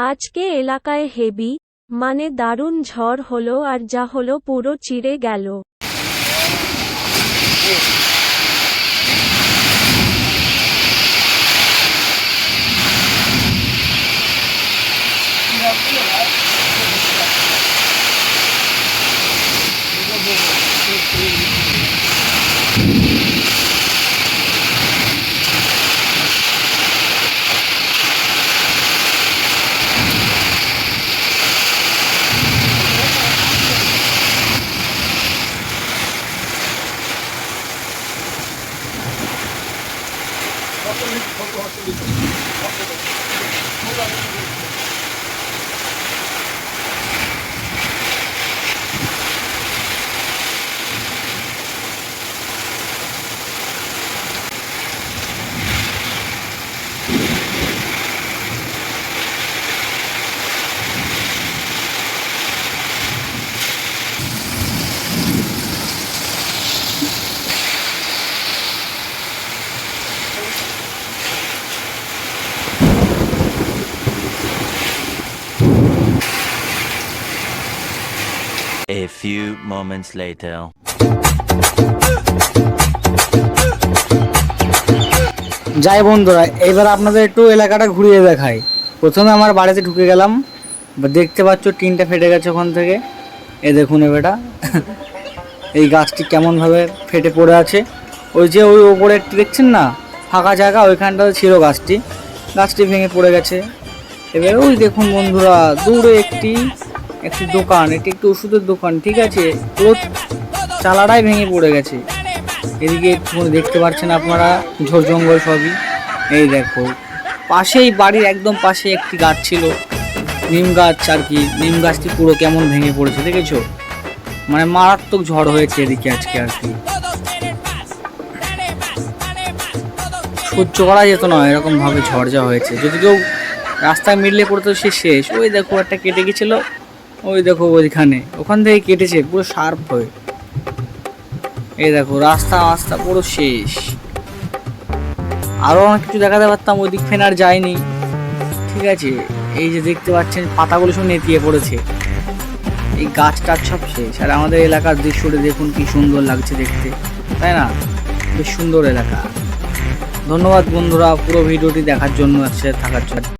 আজকে এলাকায় হেবি মানে দারুণ ঝড় হলো আর যা হলো পুরো চিড়ে গেল। A few moments later. যাই বন্ধুরা, এবার আপনাদের একটু এলাকাটা ঘুরিয়ে দেখাই। প্রথমে আমার বাড়িতে ঢুকে গেলাম। দেখতে পাচ্ছ, টিনটা ফেটে গেছে ওখান থেকে। এ দেখুন এবারটা। এই গাছটি কেমনভাবে ফেটে পড়ে আছে। ওই যে ওই ওপরে একটি দেখছেন না, ফাঁকা জায়গা, ওইখানটাতে ছিল গাছটি। গাছটি ভেঙে পড়ে গেছে। এবার ওই দেখুন বন্ধুরা, দূরে একটি একটি দোকান এটি একটি ওষুধের দোকান, ঠিক আছে? পুরো চালাটাই ভেঙে পড়ে গেছে। এদিকে দেখতে পাচ্ছেন আপনারা ঝোড় জঙ্গল সবই। এই দেখো, পাশেই বাড়ির একদম পাশে একটি গাছ ছিল। নিম গাছ আর কি, নিম গাছটি পুরো কেমন ভেঙে পড়েছে, দেখেছ? মানে মারাত্মক ঝড় হয়েছে এদিকে আজকে আর কি। সহ্য করা যেত না, এরকমভাবে ঝড় যা হয়েছে। যদি কেউ রাস্তায় মিললে পড়তো সে শেষ। ওই দেখো, একটা কেটে গেছিল। ওই দেখো ওইখানে। ওখান থেকে কেটেছে, পুরো শার্প হয়ে। এই দেখো, রাস্তা রাস্তা পুরো শেষ। আরও অনেক কিছু দেখাতে পারতাম, ওই দিক ফেনার যায়নি ঠিক আছে, এই যে দেখতে পাচ্ছেন, পাতাগুলো সব নেতিয়ে পড়েছে। এই গাছ টাছ সব শেষ। আর আমাদের এলাকার দৃশ্যটা দেখুন, কি সুন্দর লাগছে দেখতে। তাই না? বেশ সুন্দর এলাকা। ধন্যবাদ বন্ধুরা, পুরো ভিডিওটি দেখার জন্য, একসাথে থাকার জন্য।